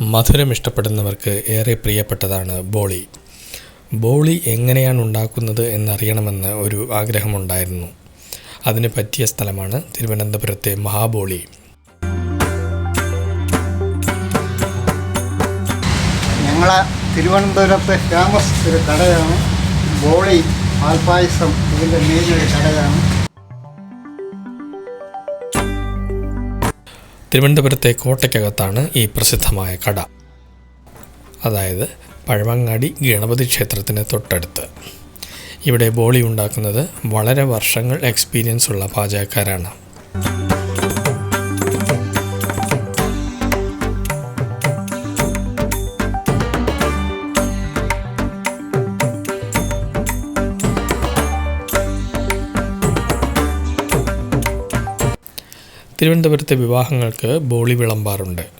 മധുരം ഇഷ്ടപ്പെടുന്നവർക്ക് ഏറെ പ്രിയപ്പെട്ടതാണ് ബോളി. ബോളി എങ്ങനെയാണ് ഉണ്ടാക്കുന്നത് എന്നറിയണമെന്ന് ഒരു ആഗ്രഹമുണ്ടായിരുന്നു. അതിന് പറ്റിയ സ്ഥലമാണ് തിരുവനന്തപുരത്തെ മഹാബോളി. ഞങ്ങളെ തിരുവനന്തപുരത്തെ ഫേമസ് ഒരു കടയാണ് ബോളി പാൽപ്പായസം. ഇതിന്റെ മെയിൻ ഒരു കടയാണ്. തിരുവനന്തപുരത്തെ കോട്ടയ്ക്കകത്താണ് ഈ പ്രസിദ്ധമായ കട. അതായത് പഴവങ്ങാടി ഗണപതി ക്ഷേത്രത്തിന് തൊട്ടടുത്ത്. ഇവിടെ ബോളി ഉണ്ടാക്കുന്നത് വളരെ വർഷങ്ങൾ എക്സ്പീരിയൻസ് ഉള്ള പാചകക്കാരാണ്. തിരുവനന്തപുരത്തെ വിവാഹങ്ങൾക്ക് ബോളി വിളമ്പാറുണ്ട്.